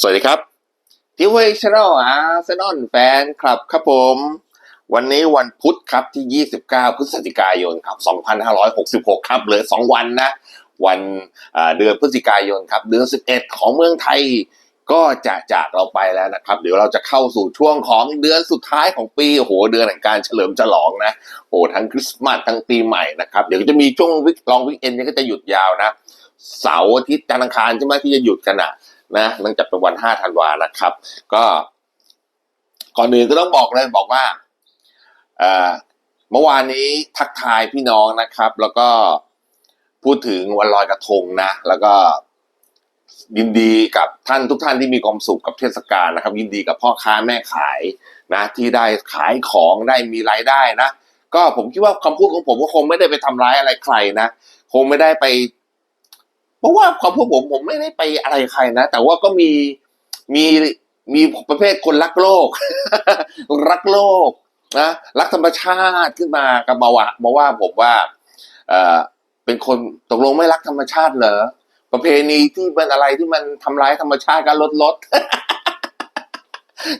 สวัสดีครับทิวเวชแนลอาร์เซนอลแฟนคลับครับผม วันนี้วันพุธครับที่ 29 พฤศจิกายนครับ 2566 ครับ เหลือ 2 วันนะ วันเดือนพฤศจิกายนครับ เดือน 11 ของเมืองไทยก็จะจากเราไปแล้วนะครับ เดี๋ยวเราจะเข้าสู่ช่วงของเดือนสุดท้ายของปีโหเดือนแห่งการเฉลิมฉลองนะโอ้ทั้งคริสต์มาสทั้งปีใหม่นะครับเดี๋ยวจะมีช่วงวิกลองวิกเอนเนี่ยก็จะหยุดยาวนะเสาร์อาทิตย์จันทร์อังคารใช่ไหมที่จะหยุดกันอะ นะเนื่องจากเป็นวันห้าธันวานะครับ ก็ก่อนอื่นก็ต้องบอกเลยบอกว่าเมื่อวานนี้ทักทายพี่น้องนะครับ แล้วก็พูดถึงวันลอยกระทงนะ แล้วก็ยินดีกับท่านทุกท่านที่มีความสุขกับเทศกาลนะครับ ยินดีกับพ่อค้าแม่ขายนะที่ได้ขายของได้มีรายได้นะ ก็ผมคิดว่าคำพูดของผมก็คงไม่ได้ไปทำร้ายอะไรใครนะ คงไม่ได้ไป เพราะว่าความพูดผมผมไม่ได้ไปอะไรใครนะ แต่ว่าก็มีมีมีประเภทคนรักโลก รักโลกนะรักธรรมชาติขึ้นมากับมาว่ามาว่าผมว่าเออเป็นคนตกลงไม่รักธรรมชาติเหรอประเพณีที่เป็นอะไรที่มันทำร้ายธรรมชาติการลดลด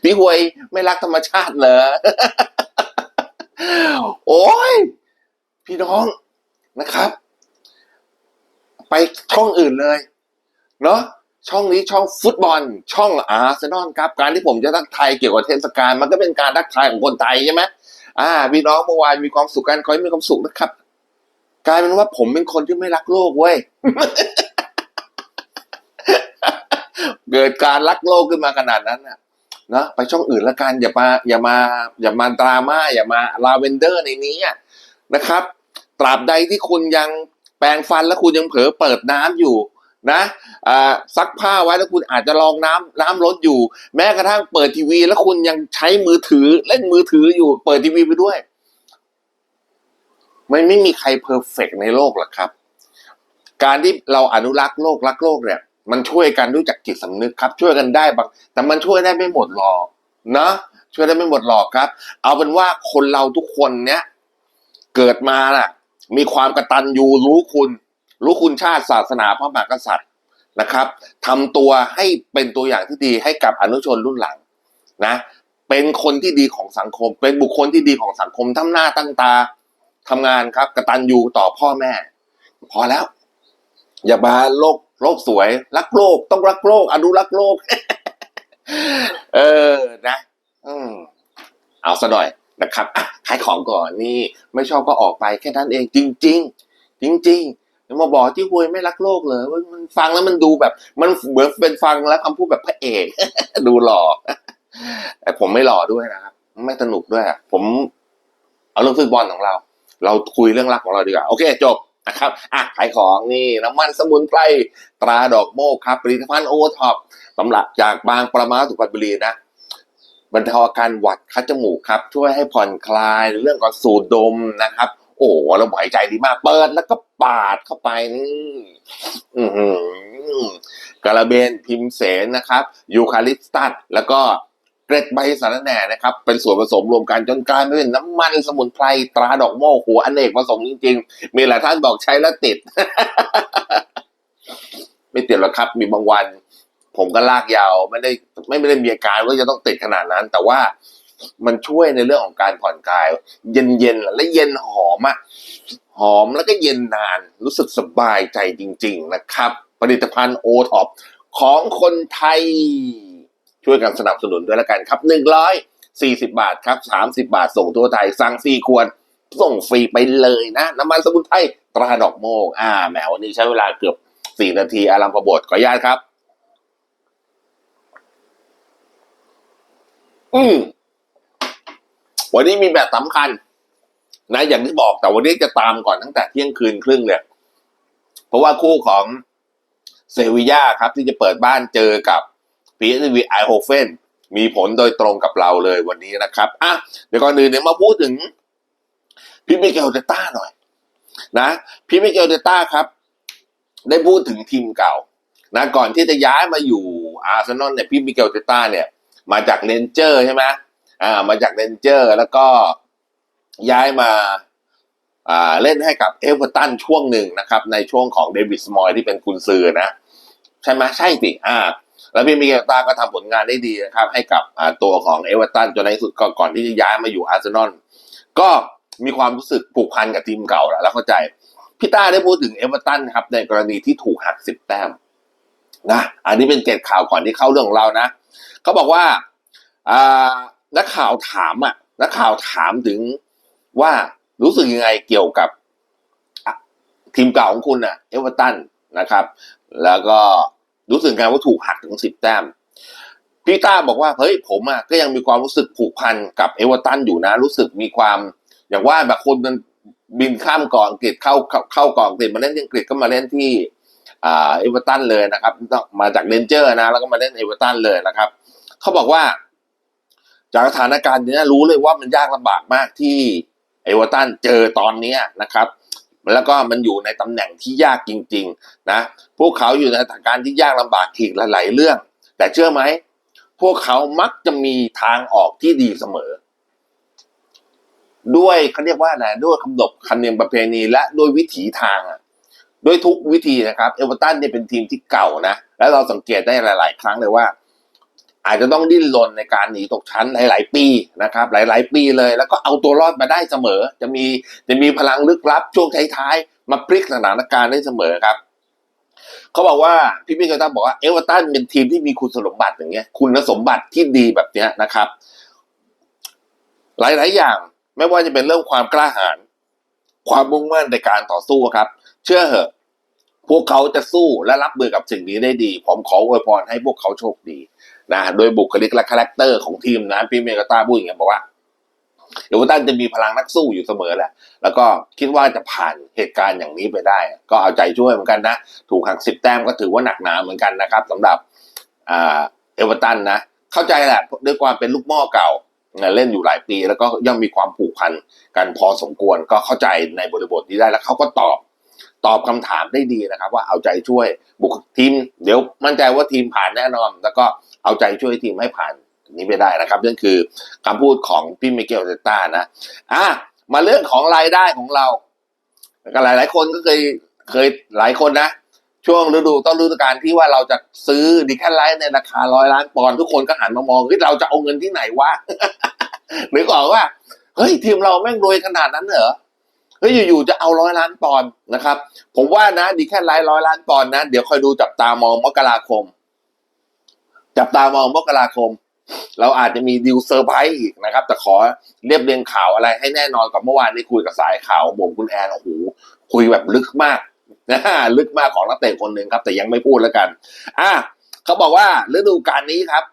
พี่หวยไม่รักธรรมชาติเหรอโอ้ยพี่น้องนะครับ ไปช่องอื่นเลย เนาะช่องนี้ช่องฟุตบอล ช่องอาร์เซนอลครับ การที่ผมจะทักทายเกี่ยวกับเทศกาลมันก็เป็นการทักทายของคนไทยใช่ไหมอ่าพี่น้องเมื่อวานมีความสุขกันขอให้มีความสุขนะครับ กลายเป็นว่าผมเป็นคนที่ไม่รักโลกเว้ยเกิดการรักโลกขึ้นมาขนาดนั้นนะเนาะไปช่องอื่นละกันอย่ามาอย่ามาอย่ามาดราม่าอย่ามาลาเวนเดอร์ในนี้นะครับ ตราบใดที่คุณยัง แปรงฟันแล้วคุณยังเผลอเปิดน้ำอยู่นะซักผ้าไว้แล้วคุณอาจจะลองน้ำน้ำลดอยู่ แม้กระทั่งเปิดทีวี แล้วคุณยังใช้มือถือเล่นมือถืออยู่ เปิดทีวีไปด้วย มันไม่มีใครเพอร์เฟกในโลกหรอกครับ การที่เราอนุรักษ์โลกรักโลกเนี่ย มันช่วยกันด้วยจากจิตสำนึกครับ ช่วยกันได้บางแต่มันช่วยได้ไม่หมดหรอกนะช่วยได้ไม่หมดหรอกครับ เอาเป็นว่าคนเราทุกคนเนี้ยเกิดมาน่ะ มีความกระตัญญูรู้คุณ รู้คุณชาติศาสนาพระมหากษัตริย์นะครับทำตัวให้เป็นตัวอย่างที่ดีให้กับอนุชนรุ่นหลังนะเป็นคนที่ดีของสังคม เป็นบุคคลที่ดีของสังคมทำหน้าตั้งตาทำงานครับกระตัญญูต่อพ่อแม่ พอแล้ว อย่ามาโลกโลกสวย รักโลก ต้องรักโลกอนุรักษ์โลก เออนะ อืมเอาซะหน่อย นะครับขายของก่อนนี่ไม่ชอบก็ออกไปแค่นั้นเองจริง ๆ จริงๆอย่ามาบอกที่หวยไม่รักโลกเลยมันฟังแล้วมันดูแบบ มันเหมือนเป็นฟังแล้วคำพูดแบบพระเอกดูหล่อแต่ผมไม่หล่อด้วยนะครับไม่สนุกด้วยผมเอาเรื่องฟุตบอลของเรา เราคุยเรื่องรักของเราดีกว่า โอเค จบนะครับอะขายของนี่น้ำมันสมุนไพรตราดอกโมกครับผลิตภัณฑ์โอท็อปสำหรับจากบางประมาสุพรรณบุรีนะ บรรเทาอาการหวัดคัดจมูกครับ ช่วยให้ผ่อนคลายเรื่องของสูดดมนะครับ โอ้เราหายใจดีมาก เปิดแล้วก็ปาดเข้าไปนี่อืกระเบนพิมเสนนะครับ ยูคาลิปตัสแล้วก็เกร็ดใบสารแหน่นะครับ เป็นส่วนผสมรวมกันจนกลายเป็นน้ำมันสมุนไพรตราดอกโมกหัวอเนกประสงค์จริงๆ มีหลายท่านบอกใช้แล้วติด ไม่ติดหรอกครับมีบางวัน ผมก็ลากยาวไม่ได้ไม่ได้มีอาการว่าจะต้องติดขนาดนั้น แต่ว่ามันช่วยในเรื่องของการผ่อนคลาย เย็นเย็นๆและเย็นหอมอะหอมแล้วก็เย็นนานรู้สึกสบายใจจริง ๆ นะครับ ผลิตภัณฑ์โอท็อปของคนไทย ช่วยกันสนับสนุนด้วยละกันครับหนึ่งร้อยสี่สิบาทครับสามสิบาทส่งทั่วไทย สั่งฟรีควร ส่งฟรีไปเลยนะ น้ำมันสมุนไพรตราดอกโมก อ่าแหมวันนี้ใช้เวลาเกือบสี่นาทีอารัมพบทขออนุญาตครับ อืมวันนี้มีแบบสำคัญ นะอย่างที่บอกแต่วันนี้จะตามก่อนตั้งแต่เที่ยงคืนครึ่งเลยเพราะว่าคู่ของเซวียาครับ ที่จะเปิดบ้านเจอกับพีเอสวีไอโฮเฟนมีผลโดยตรงกับเราเลยวันนี้นะครับอะเดี๋ยวก่อนอื่นเนี่ยมาพูดถึงพี่มิเกลเดต้าหน่อย นะพี่มิเกลเดต้าครับ ได้พูดถึงทีมเก่า นะ ก่อนที่จะย้ายมาอยู่อาร์เซนอลเนี่ยพี่มิเกลเดต้าเนี่ย มาจากเรนเจอร์ใช่ไหมอ่ามาจากเรนเจอร์แล้วก็ย้ายมาอ่าเล่นให้กับเอเวอร์ตันช่วงหนึ่งนะครับ ในช่วงของเดวิดสมอยที่เป็นกุนซือนะ ใช่ไหมใช่สิอ่า แล้วพี่มิเกลตาก็ทำผลงานได้ดีนะครับ ให้กับอ่าตัวของเอเวอร์ตันจนในที่สุดก็ก่อนที่จะย้ายมาอยู่อาร์เซนอลก็มีความรู้สึกผูกพันกับทีมเก่าแล้วแล้วเข้าใจพี่ต้าได้พูดถึงเอเวอร์ตันครับในกรณีที่ถูกหักสิบแต้ม นะ อันนี้เป็นเกร็ดข่าวก่อนที่เข้าเรื่องของเรานะเขาบอกว่าอ่านักข่าวถามอะนักข่าวถามถึงว่ารู้สึกยังไงเกี่ยวกับทีมเก่าของคุณอะเอเวอร์ตันนะครับ แล้วก็รู้สึกไงว่าถูกหักถึงสิบแต้มพี่ต้าบอกว่าเฮ้ยผมอะก็ยังมีความรู้สึกผูกพันกับเอเวอร์ตันอยู่นะ รู้สึกมีความอย่างว่าแบบคนมันบินข้ามกาะอังกฤษเข้าเข้าเข้ากาะอังกฤษมาเล่นที่อังกฤษก็มาเล่นที่ เอเวอร์ตันเลยนะครับมาจากเรนเจอร์นะ แล้วก็มาเล่นเอเวอร์ตันเลยนะครับ เขาบอกว่า จากสถานการณ์นี้รู้เลยว่ามันยากลำบากมากที่เอเวอร์ตันเจอตอนนี้นะครับ แล้วก็มันอยู่ในตำแหน่งที่ยากจริง ๆ นะ พวกเขาอยู่ในสถานการณ์ที่ยากลำบากอีกหลายๆเรื่อง แต่เชื่อไหมพวกเขามักจะมีทางออกที่ดีเสมอ ด้วยเขาเรียกว่าอะไรด้วยคำนบคันเนียมประเพณีและด้วยวิถีทางอะ ด้วยทุกวิธีนะครับ เอเวอร์ตันเนี่ยเป็นทีมที่เก่านะ แล้วเราสังเกตได้หลาย ๆ ครั้งเลยว่า อาจจะต้องดิ้นรนในการหนีตกชั้นหลาย ๆ ปีนะครับ หลาย ๆ ปีเลย แล้วก็เอาตัวรอดมาได้เสมอ จะมีจะมีพลังลึกลับช่วงท้าย ๆ มาพลิกสถานการณ์ได้เสมอครับเขาบอกว่าพี่พี่เกตันบอกว่าเอเวอร์ตันเป็นทีมที่มีคุณสมบัติอย่างเงี้ย คุณสมบัติที่ดีแบบเนี้ยนะครับ หลาย ๆ อย่างไม่ว่าจะเป็นเรื่องความกล้าหาญความมุ่งมั่นในการต่อสู้ครับ เชื่อเหอะ พวกเขาจะสู้และรับมือกับสิ่งนี้ได้ดี ผมขออวยพรให้พวกเขาโชคดีนะโดยบุคลิกและคาแรคเตอร์ของทีมนะพี่เมกาตาพูดอย่างเงี้ยบอกว่าเอเวอร์ตันจะมีพลังนักสู้อยู่เสมอแหละ แล้วก็คิดว่าจะผ่านเหตุการณ์อย่างนี้ไปได้ ก็เอาใจช่วยเหมือนกันนะ ถูกหักสิบแต้มก็ถือว่าหนักหนาเหมือนกันนะครับสำหรับอเอเวอร์ตันนะ เข้าใจแหละด้วยความเป็นลูกหม้อเก่า เล่นอยู่หลายปี แล้วก็ย่อมมีความผูกพันกันพอสมควร ก็เข้าใจในบริบทนี้ได้แล้วเขาก็ตอบ ตอบคำถามได้ดีนะครับ ว่าเอาใจช่วยบุคทีม เดี๋ยวมั่นใจว่าทีมผ่านแน่นอน แล้วก็เอาใจช่วยทีมให้ผ่านนี้ไปได้นะครับนั่นคือคำพูดของพี่มิเกลเซต้านะอะมาเรื่องของรายได้ของเราก็หลายหลายคนก็เคยเคยหลายคนนะ ช่วงฤดูต้นฤดูกาลที่ว่าเราจะซื้อดิแคนไลท์ในราคาร้อยล้านปอนด์ทุกคนก็หันมามองเฮ้ยเราจะเอาเงินที่ไหนวะหรือบอกว่าเฮ้ยทีมเราแม่งรวยขนาดนั้นเหรอ เฮ้ยอยู่ๆจะเอาร้อยล้านปอนด์นะครับ ผมว่านะดีแค่ไลร้อยล้านปอนด์นะ เดี๋ยวคอยดูจับตามองมกราคม จับตามองมกราคม เราอาจจะมีดิวเซอร์ไพรส์อีกนะครับ แต่ขอเรียบเรียงข่าวอะไรให้แน่นอนกับเมื่อวานนี้คุยกับสายข่าวผมคุณแอนโอ้โหคุยแบบลึกมากนะลึกมากของนักเตะคนหนึ่งครับ แต่ยังไม่พูดแล้วกัน อะเขาบอกว่าฤดูกาลนี้ครับ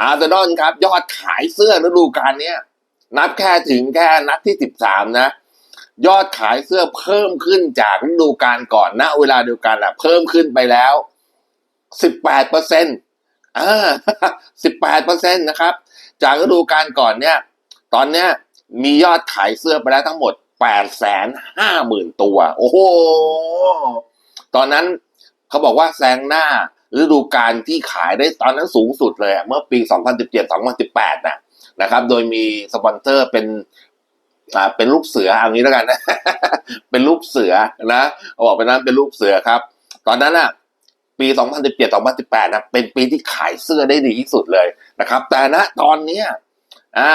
อาร์เซนอลครับ ยอดขายเสื้อฤดูกาลนี้นับแค่ถึงแค่นัดที่สิบสามนะ ยอดขายเสื้อเพิ่มขึ้นจากฤดูกาลก่อนณเวลาเดียวกันอะเพิ่มขึ้นไปแล้วสิบแปดเปอร์เซ็นต์อ่าสิบแปดเปอร์เซ็นต์นะครับ จากฤดูกาลก่อนเนี่ย ตอนเนี้ยมียอดขายเสื้อไปแล้วทั้งหมดแปดแสนห้าหมื่นตัว โอ้โห ตอนนั้นเขาบอกว่าแซงหน้าฤดูกาลที่ขายได้ตอนนั้นสูงสุดเลย เมื่อปี 2017-2018นะนะครับ โดยมีสปอนเซอร์เป็น อ่าเป็นรูปเสือเอางี้แล้วกันนะ เป็นรูปเสือนะเขาบอกเป็นนั้นเป็นรูปเสือครับ ตอนนั้นอะปี 2017-2018นะเป็นปีที่ขายเสื้อได้ดีที่สุดเลยนะครับ แต่ณตอนเนี้ยอ่า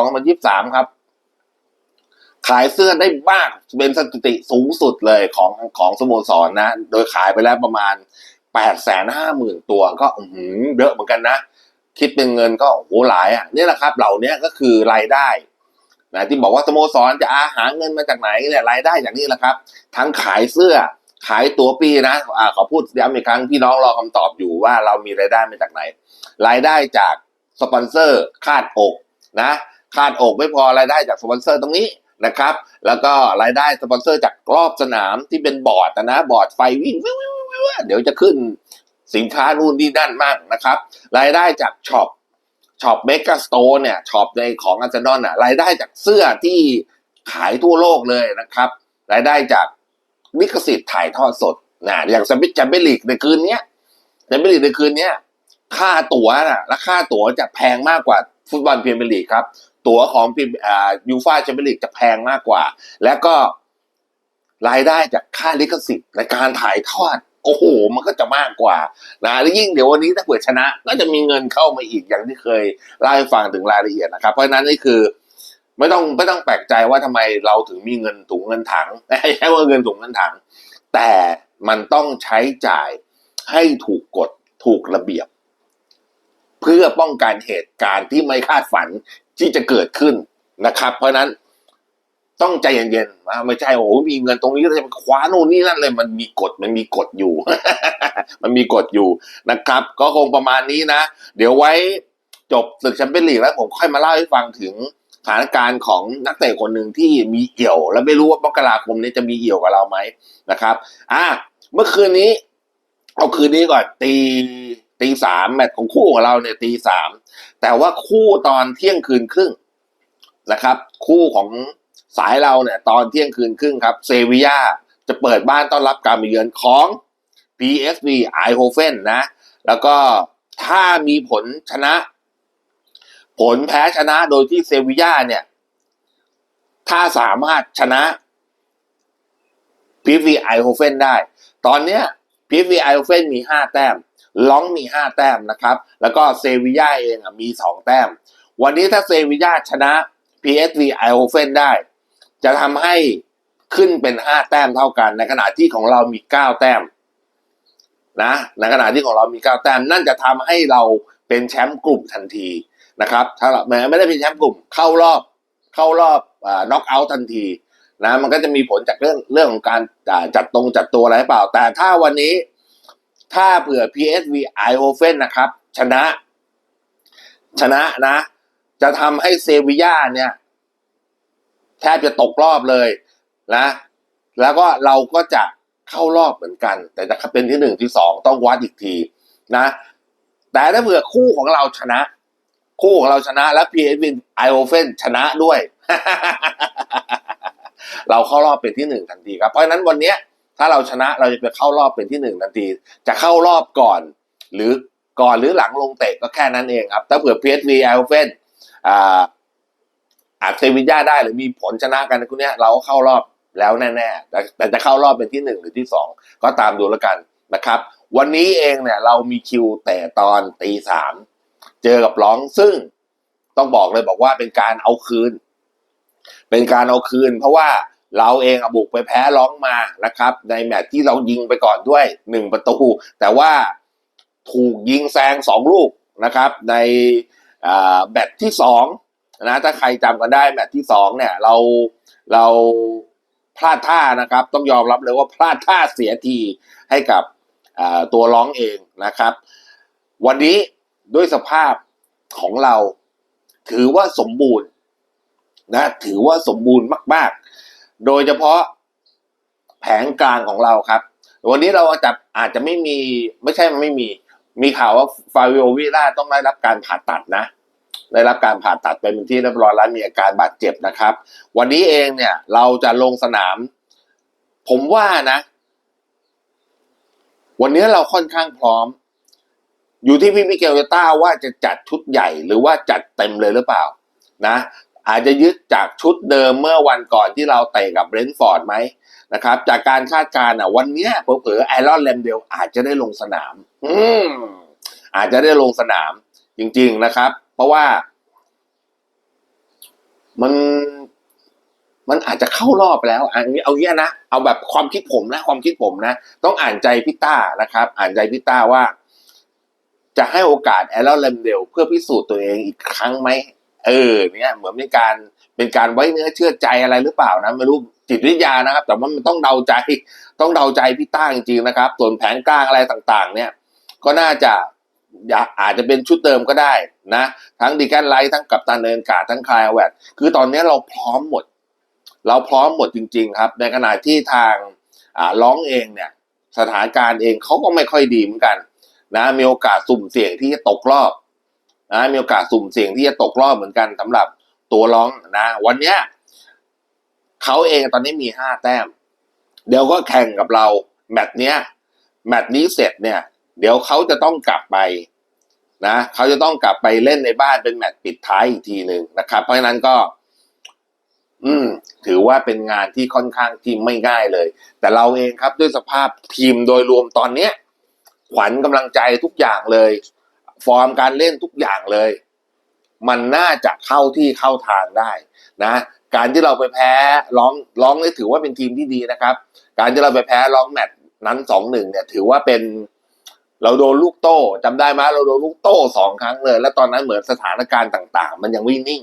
2022-2023 ครับ ขายเสื้อได้มากเป็นสถิติสูงสุดเลยของของสโมสรนะโดยขายไปแล้วประมาณแปดแสนห้าหมื่นตัวก็อืเยอะเหมือนกันนะ คิดเป็นเงินก็โอ้โหหลายอะนี่แหละครับ เหล่านี้ก็คือรายได้ นะที่บอกว่าสโมสรจะอาหาเงินมาจากไหนเนี่ยรายได้อย่างนี้แหละครับ ทั้งขายเสื้อขายตัวปีนะอ่าขอพูดย้ำอีกครั้งพี่น้องรอคำตอบอยู่ว่าเรามีรายได้มาจากไหน รายได้จากสปอนเซอร์คาดอกนะคาดอกไม่พอรายได้จากสปอนเซอร์ตรงนี้นะครับ แล้วก็รายได้สปอนเซอร์จากรอบสนามที่เป็นบอร์ดนะบอร์ดไฟวิ่งเดี๋ยวจะขึ้นสินค้านู่นนี่นั่นมากนะครับ รายได้จากช็อป ช็อปเมกาสโตร์เนี่ยช็อปในของอาร์เซนอลน่ะรายได้จากเสื้อที่ขายทั่วโลกเลยนะครับ รายได้จากลิขสิทธิ์ถ่ายทอดสดนะอย่างสมิธแชมเปี้ยนลีกในคืนนี้แชมเปี้ยนลีกในคืนนี้ค่าตั๋วน่ะและค่าตั๋วจะแพงมากกว่าฟุตบอลพรีเมียร์ลีกครับ ตั๋วของพิมอ่ายูฟ่าแชมเปี้ยนลีกจะแพงมากกว่า แล้วก็รายได้จากค่าลิขสิทธิ์ในการถ่ายทอด โอ้โหมันก็จะมากกว่านะแล้วยิ่งเดี๋ยววันนี้ถ้าเกิดชนะก็จะมีเงินเข้ามาอีกอย่างที่เคยเล่าให้ฟังถึงรายละเอียดนะครับ เพราะฉะนั้นนี่คือไม่ต้องไม่ต้องแปลกใจว่าทำไมเราถึงมีเงินถุงเงินถังไม่ใช่ว่าเงินถุงเงินถัง แต่มันต้องใช้จ่ายให้ถูกกฎถูกระเบียบ เพื่อป้องกันเหตุการณ์ที่ไม่คาดฝันที่จะเกิดขึ้นนะครับ เพราะฉะนั้น ต้องใจเย็นๆนะไม่ใช่โอ้โหมีเงินตรงนี้แล้วจะไปคว้าโน่นนี่นั่นเลยมันมีกฎมันมีกฎอยู่ มันมีกฎอยู่นะครับ ก็คงประมาณนี้นะ เดี๋ยวไว้จบศึกแชมเปี้ยนลีกแล้วผมค่อยมาเล่าให้ฟังถึงสถานการณ์ของนักเตะคนหนึ่งที่มีเอี่ยว แล้วไม่รู้ว่ามกราคมนี้จะมีเอี่ยวกับเราไหมนะครับ อะเมื่อคืนนี้ เอาคืนนี้ก่อนตีตีสามแมตช์ของคู่ของเราเนี่ยตีสามแต่ว่าคู่ตอนเที่ยงคืนครึ่งนะครับ คู่ของ สายเราเนี่ยตอนเที่ยงคืนครึ่งครับเซวียาจะเปิดบ้านต้อนรับการมาเยือนของ PSV Eindhoven นะ แล้วก็ถ้ามีผลชนะ ผลแพ้ชนะโดยที่เซวียาเนี่ย ถ้าสามารถชนะ PSV Eindhoven ได้ ตอนเนี้ย PSV Eindhoven มีห้าแต้มล้องมีห้าแต้มนะครับ แล้วก็เซวียาเองอะมีสองแต้ม วันนี้ถ้าเซวียาชนะ PSV Eindhoven ได้ จะทำให้ขึ้นเป็นห้าแต้มเท่ากัน ในขณะที่ของเรามีเก้าแต้มนะในขณะที่ของเรามีเก้าแต้มนั่นจะทำให้เราเป็นแชมป์กลุ่มทันทีนะครับ ถ้าแม้ไม่ได้เป็นแชมป์กลุ่มเข้ารอบเข้ารอบอ่าน็อกเอาท์ทันทีนะมันก็จะมีผลจากเรื่องเรื่องของการจัดตรงจัดตัวอะไรเปล่า แต่ถ้าวันนี้ถ้าเผื่อ PSV Eindhoven นะครับ ชนะ ชนะนะ จะทำให้เซบีย่าเนี่ย แทบจะตกรอบเลยนะ แล้วก็เราก็จะเข้ารอบเหมือนกัน แต่จะเป็นที่หนึ่งที่สองต้องวัดอีกทีนะ แต่ถ้าเผื่อคู่ของเราชนะ คู่ของเราชนะแล้ว PSV Eindhoven ชนะด้วย เราเข้ารอบเป็นที่หนึ่งทันทีครับ เพราะฉะนั้นวันนี้ถ้าเราชนะเราจะไปเข้ารอบเป็นที่หนึ่งทันที จะเข้ารอบก่อน หรือก่อนหรือหลังลงเตะก็แค่นั้นเองครับ ถ้าเผื่อ PSV Eindhoven อ่า อาจเซวิย่าได้หรือมีผลชนะกันในคู่เนี้ยเราก็เข้ารอบแล้วแน่ๆแต่แต่จะเข้ารอบเป็นที่หนึ่งหรือที่สองก็ตามดูแล้วกันนะครับ วันนี้เองเนี่ยเรามีคิวแต่ตอนตีสามเจอกับร้องซึ่งต้องบอกเลยบอกว่าเป็นการเอาคืน เป็นการเอาคืน เพราะว่าเราเองอบุกไปแพ้ร้องมานะครับ ในแมตช์ที่เรายิงไปก่อนด้วยหนึ่งประตู แต่ว่าถูกยิงแซงสองลูกนะครับ ในแมตช์ที่สอง นะถ้าใครจำกันได้แมตช์ที่สองเนี่ย เราเราพลาดท่านะครับ ต้องยอมรับเลยว่าพลาดท่าเสียทีให้กับตัวร้องเองนะครับ วันนี้ด้วยสภาพของเราถือว่าสมบูรณ์นะถือว่าสมบูรณ์มาก ๆ โดยเฉพาะแผงกลางของเราครับ วันนี้เราอาจะอาจจะไม่มีไม่ใช่มันไม่มี มีข่าวว่าฟาวิโอวิล่าต้องได้รับการผ่าตัดนะ ได้รับการผ่าตัดไปเป็นที่เรียบร้อยแล้วมีอาการบาดเจ็บนะครับ วันนี้เองเนี่ยเราจะลงสนาม ผมว่านะ วันนี้เราค่อนข้างพร้อม อยู่ที่พี่มิเกลต้าว่าจะจัดชุดใหญ่หรือว่าจัดเต็มเลยหรือเปล่า นะ อาจจะยึดจากชุดเดิมเมื่อวันก่อนที่เราเตะกับเบรนท์ฟอร์ดไหมนะครับ จากการคาดการณ์อะ วันนี้เผลอๆไอรอนแลมเดลอาจจะได้ลงสนาม อืมอาจจะได้ลงสนามจริง ๆนะครับ ราะว่า มันมันอาจจะเข้ารอบแล้วอันนี้เอาเงี้ยนะเอาแบบความคิดผมนะ ความคิดผมนะ ต้องอ่านใจพี่ต้านะครับ อ่านใจพี่ต้าว่า จะให้โอกาสแอรอนแลมเดลเพื่อพิสูจน์ตัวเองอีกครั้งไหมเออ เนี่ยเหมือนเป็นการเป็นการไว้เนื้อเชื่อใจอะไรหรือเปล่านะไม่รู้จิตวิทยานะครับ แต่ว่ามันต้องเดาใจต้องเดาใจพี่ต้าจริงๆนะครับ ส่วนแผนกลางอะไรต่าง ๆ เนี่ย ก็น่าจะ อาจจะเป็นชุดเดิมก็ได้นะ ทั้งดีแกนไลท์ทั้งกัปตันเนินกาทั้งคลายแวดคือตอนนี้เราพร้อมหมด เราพร้อมหมดจริง ๆ ครับ ในขณะที่ทางร้องเองเนี่ย สถานการณ์เองเขาก็ไม่ค่อยดีเหมือนกันนะมีโอกาสสุ่มเสี่ยงที่จะตกรอบนะมีโอกาสสุ่มเสี่ยงที่จะตกรอบเหมือนกันสำหรับตัวร้องนะ วันเนี้ยเขาเองตอนนี้มีห้าแต้ม เดี๋ยวก็แข่งกับเราแมตช์เนี้ยแมตช์นี้เสร็จเนี่ย เดี๋ยวเขาจะต้องกลับไปนะเขาจะต้องกลับไปเล่นในบ้านเป็นแมตช์ปิดท้ายอีกทีหนึ่งนะครับ เพราะฉะนั้นก็ อืม ถือว่าเป็นงานที่ค่อนข้างที่ไม่ง่ายเลย แต่เราเองครับด้วยสภาพทีมโดยรวมตอนเนี้ย ขวัญกำลังใจทุกอย่างเลย ฟอร์มการเล่นทุกอย่างเลย มันน่าจะเข้าที่เข้าทางได้นะ การที่เราไปแพ้ร้องร้องนี่ถือว่าเป็นทีมที่ดีนะครับ การที่เราไปแพ้ร้องแมตช์นั้นสองหนึ่งเนี่ย ถือว่าเป็น เราโดนลูกโต้จำได้ไหมเราโดนลูกโต้สองครั้งเลย แล้วตอนนั้นเหมือนสถานการณ์ต่าง ๆ มันยังไม่นิ่ง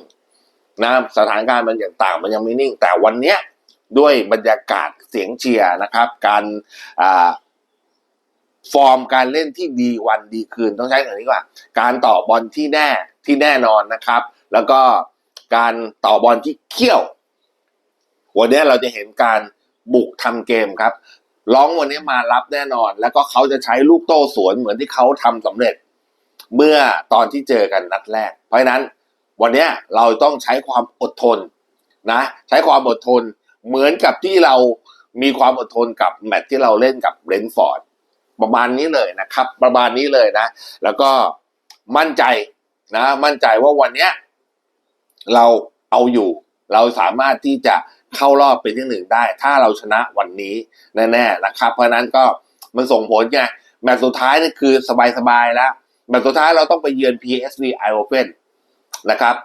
นะสถานการณ์มันอย่างต่างมันยังไม่นิ่ง แต่วันเนี้ยด้วยบรรยากาศเสียงเชียร์นะครับ การอ่าฟอร์มการเล่นที่ดีวันดีคืนต้องใช้คำนี้ว่า การต่อบอลที่แน่ที่แน่นอนนะครับ แล้วก็การต่อบอลที่เขี้ยว วันนี้เราจะเห็นการบุกทำเกมครับ ร้องวันนี้มารับแน่นอน แล้วก็เขาจะใช้ลูกโต้สวนเหมือนที่เขาทำสำเร็จ เมื่อตอนที่เจอกันนัดแรก เพราะฉะนั้นวันนี้เราต้องใช้ความอดทนนะ ใช้ความอดทนเหมือนกับที่เรามีความอดทนกับแมตช์ที่เราเล่นกับเบรนฟอร์ดประมาณนี้เลยนะครับ ประมาณนี้เลยนะ แล้วก็มั่นใจนะ มั่นใจว่าวันเนี้ยเราเอาอยู่ เราสามารถที่จะ เข้ารอบเป็นที่หนึ่งได้ ถ้าเราชนะวันนี้แน่ๆนะครับ เพราะฉะนั้นก็มันส่งผลไงแมตช์สุดท้ายนี่คือสบายๆแล้วแมตช์สุดท้ายเราต้องไปเยือน PSV Eindhoven นะครับ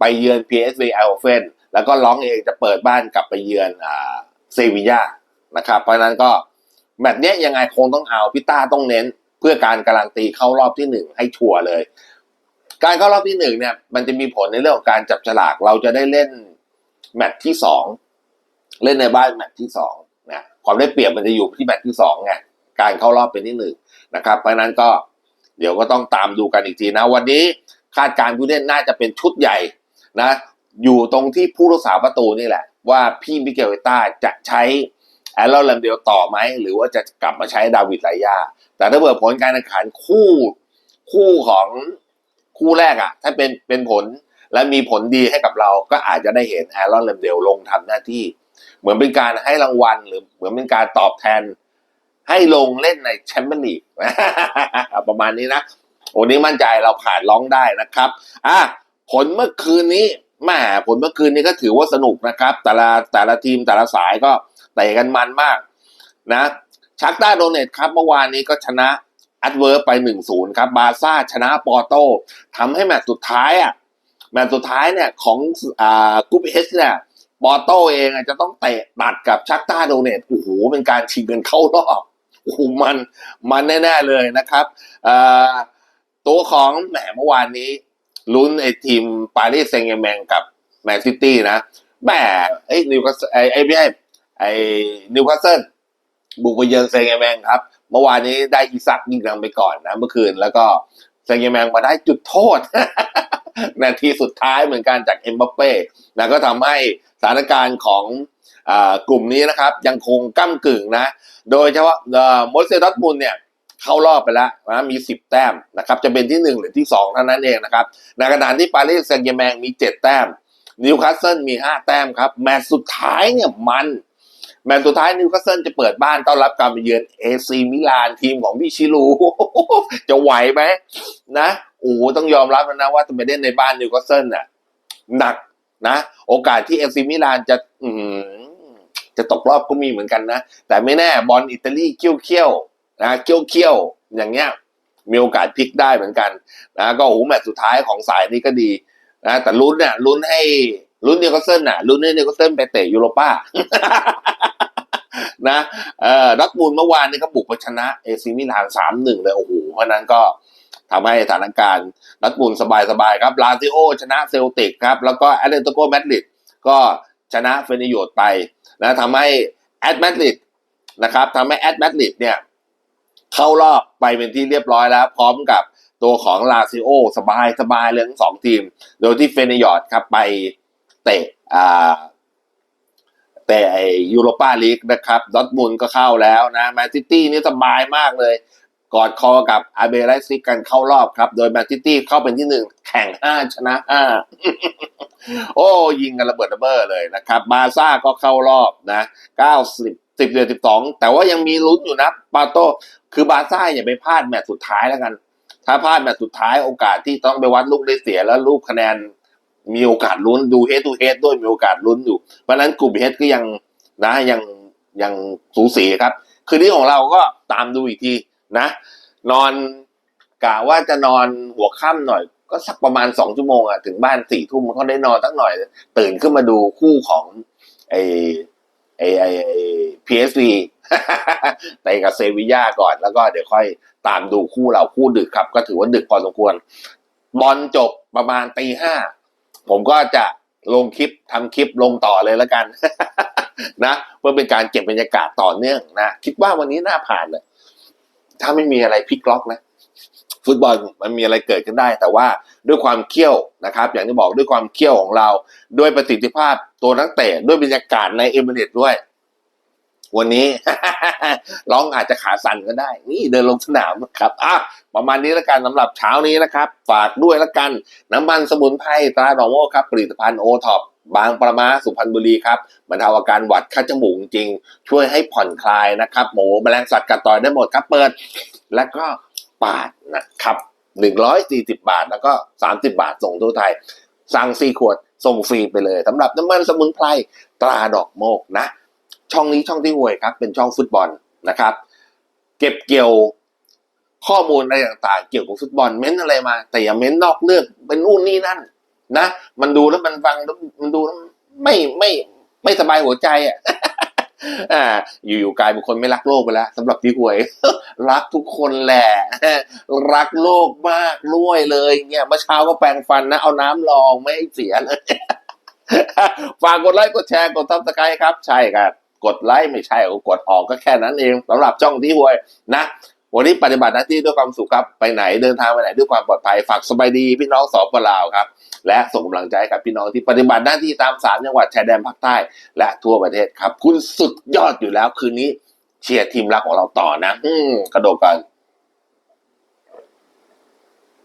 ไปเยือน PSV Eindhoven แล้วก็ร้องเองจะเปิดบ้านกลับไปเยือนเซบียานะครับ เพราะฉะนั้นก็แมตช์เนี้ยยังไงคงต้องเอาพี่ต้าต้องเน้นเพื่อการการันตีเข้ารอบที่หนึ่งให้ชัวร์เลย การเข้ารอบที่หนึ่งเนี่ยมันจะมีผลในเรื่องของการจับฉลากเราจะได้เล่น แมตช์ที่สองเล่นในบ้านแมตช์ที่สองนะความได้เปรียบมันจะอยู่ที่แมตช์ที่สองไงการเข้ารอบเป็นที่หนึ่งนะครับ เพราะนั้นก็เดี๋ยวก็ต้องตามดูกันอีกทีนะ วันนี้คาดการณ์ผู้เล่นน่าจะเป็นชุดใหญ่นะ อยู่ตรงที่ผู้รักษาประตูนี่แหละ ว่าพี่มิเกลเวต้าจะใช้แอลลอนแลมเดลต่อไหม หรือว่าจะกลับมาใช้ดาวิดไลยาแต่ถ้าเกิดผลการแข่งขันคู่คู่ของคู่แรกอะ ถ้าเป็นเป็นผล และมีผลดีให้กับเราก็อาจจะได้เห็นแอลลอนแลมเดลลงทำหน้าที่ เหมือนเป็นการให้รางวัลหรือเหมือนเป็นการตอบแทน ให้ลงเล่นในแชมเปี้ยนลีกประมาณนี้นะโอ้นี้มั่นใจเราผ่านร้องได้นะครับอะผลเมื่อคืนนี้แม่ผลเมื่อคืนนี้ก็ถือว่าสนุกนะครับ แต่ละแต่ละทีมแต่ละสายก็เตะกันมันมากนะชักต้าโดเนตครับเมื่อวานนี้ก็ชนะแอดเวิร์ไป 1-0 ครับ บาซ่าชนะปอร์โตทำให้แมตช์สุดท้ายอะ แมตช์สุดท้ายเนี่ยของอ่ากรุ๊ปเอชเนี่ยปอโต้เองอะจะต้องเตะตัดกับชักต้าโดเนตโอ้โหเป็นการชิงกันเข้ารอบโอ้โหมันมันแน่ ๆ เลยนะครับอ่าตัวของแหมเมื่อวานนี้ลุ้นไอ้ทีมปารีสแซงต์แชร์แมงกับแมนซิตี้นะแหมไอ้นิวคาสไอ้ไอ้ไม่ใช่ไอ้นิวคาสเซิลบุกไปเยือนเซงต์แมงครับ เมื่อวานนี้ได้อีซักยิงนำไปก่อนนะเมื่อคืนแล้วก็เซงต์แมงมาได้จุดโทษ นาทีสุดท้ายเหมือนกันจากเอ็มบัปเป้นะก็ทำให้สถานการณ์ของอกลุ่มนี้นะครับ ยังคงก้ากึ่งนะ โดยเฉพาะมอสเซดอตมุนเนี่ยเข้ารอบไปแล้วนะมี 10 แต้มนะครับจะเป็นที่ 1 หรือที่2เท่านั้นเองนะครับในขณะที่ปารีสแซงต์แชร์แมงมี 7 แต้มนิวคาสเซิลมี 5 แต้มครับแมตช์สุดท้ายเนี่ยมันแมตช์สุดท้ายนิวคาสเซิลจะเปิดบ้านต้อนรับการไปเยือนเอซีมิลานทีมของพี่ชิลู จะไหวไหมนะ โอ้โหต้องยอมรับนะว่าจะไปเล่นในบ้านนิวคาสเซิลน่ะหนักนะ โอกาสที่เอซีมิลานจะอืจะตกรอบก็มีเหมือนกันนะ แต่ไม่แน่บอลอิตาลีเขี้ยวๆนะเขี้ยวๆอย่างเงี้ยมีโอกาสพลิกได้เหมือนกันนะก็โอ้โหแมตช์สุดท้ายของสายนี้ก็ดีนะแต่ลุ้นเนี่ยลุ้นให้ลุ้นนิวคาสเซิลน่ะลุ้นให้นิวคาสเซิลไปเตะยูโรป้านะเอ่อดัตมูลเมื่อวานนี้ก็บุกไปชนะเอซิมิลานสามหนึ่งเลยโอ้โหเพราะนั้นก็ ทำให้สถานการณ์ดัตมูลสบายๆครับลาซิโอชนะเซลติกครับ แล้วก็แอตเลติโกแมดริดก็ชนะเฟเนโยดไปนะทำให้แอตแมดริดนะครับทำให้แอตแมดริดเนี่ยเข้ารอบไปเป็นที่เรียบร้อยแล้ว พร้อมกับตัวของลาซิโอสบายสบายเลยทั้งสองทีม โดยที่เฟเนยอดครับไปเตะอ่าแต่ยูโรปาลีกนะครับดอทมุนก็เข้าแล้วนะแมนซิตี้นี่สบายมากเลย กอดคอกับอาเบไลซิกกันเข้ารอบครับ โดยแมนซิตี้เข้าเป็นที่หนึ่งแข่งห้าชนะห้าโอ้ยิงกันระเบิดระเบ้อเลยนะครับบาซ่าก็เข้ารอบนะเก้าสิบสิบเดือนสิบสองแต่ว่ายังมีลุ้นอยู่นะปาโต้คือบาซ่าอย่าไปพลาดแมตช์สุดท้ายแล้วกัน ถ้าพลาดแมตช์สุดท้ายโอกาสที่ต้องไปวัดลูกได้เสียแล้วลูกคะแนนมีโอกาสลุ้นดูเฮดทูเฮดด้วยมีโอกาสลุ้นอยู่ เพราะฉะนั้นกลุ่มเฮดก็ยังนะยังยังสูสีครับ คืนนี้ของเราก็ตามดูอีกที นะ นอนกะว่าจะนอนหัวค่ำหน่อย ก็สักประมาณสองชั่วโมงอะถึงบ้านสี่ทุ่มก็ได้นอนตั้งหน่อย ตื่นขึ้นมาดูคู่ของไอไอไอไอพีเอสวีไปกับเซวิย่าก่อนแล้วก็เดี๋ยวค่อยตามดูคู่เราคู่ดึกครับ ก็ถือว่าดึกพอสมควร บอลจบประมาณตีห้าผมก็จะลงคลิปทำคลิปลงต่อเลยแล้วกันนะเพื่อเป็นการเก็บบรรยากาศต่อเนื่องนะ คิดว่าวันนี้น่าผ่านเลย ถ้าไม่มีอะไรพลิกล็อกนะฟุตบอลมันมีอะไรเกิดขึ้นได้ แต่ว่าด้วยความเขี้ยวนะครับ อย่างที่บอกด้วยความเขี้ยวของเรา ด้วยประสิทธิภาพตัวนักเตะด้วยบรรยากาศในเอมิเรตด้วย วันนี้ร้องอาจจะขาสั่นก็ได้ นี่เดินลงสนามครับอะประมาณนี้แล้วกันสำหรับเช้านี้นะครับ ฝากด้วยแล้วกัน น้ำมันสมุนไพรตราดอกโมครับผลิตภัณฑ์โอท็อป บางประมาสุพรรณบุรีครับบรรเทาอาการหวัดคัดจมูกจริง ช่วยให้ผ่อนคลายนะครับหมูแมลงสัตว์กัดต่อยได้หมดครับเปิด แล้วก็ปาดนะครับหนึ่งร้อยสี่สิบาทแล้วก็สามสิบาทส่งทั่วไทย สั่งสี่ขวด ส่งฟรีไปเลยสำหรับน้ำมันสมุนไพรตราดอกโมกนะ ช่องนี้ช่องที่ห่วยครับ เป็นช่องฟุตบอลนะครับ เก็บเกี่ยวข้อมูลอะไรต่างๆ เกี่ยวกับฟุตบอลเม้นอะไรมา แต่อย่าเม้นนอกเรื่องเป็นนู่นนี่นั่น นะมันดูแล้วมันฟังแล้วมันดูแล้วไม่ไม่ไม่สบายหัวใจอะอ่า อยู่ๆกลายเป็นคนไม่รักโลกไปแล้วสำหรับพี่หวย รักทุกคนแหละ รักโลกมากรวยเลยเนี่ยเมื่อเช้าก็แปรงฟันนะ เอาน้ำรองไม่เสียเลยฝากกดไลค์กดแชร์กดซับสไครต์ครับ ใช่ครับกดไลค์ไม่ใช่กดออกก็แค่นั้นเองสำหรับช่องที่หวยนะวันนี้ปฏิบัติหน้าที่ด้วยความสุขครับ ไปไหนเดินทางไปไหนด้วยความปลอดภัยฝากสบายดีพี่น้องสอปลาวครับ และส่งกำลังใจกับพี่น้องที่ปฏิบัติหน้าที่ตามสามจังหวัดชายแดนภาคใต้ และทั่วประเทศครับ คุณสุดยอดอยู่แล้วคืนนี้เชียร์ทีมรักของเราต่อนะ อืมกระโดดกัน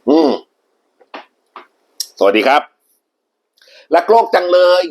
อืมสวัสดีครับรักโลกจังเลย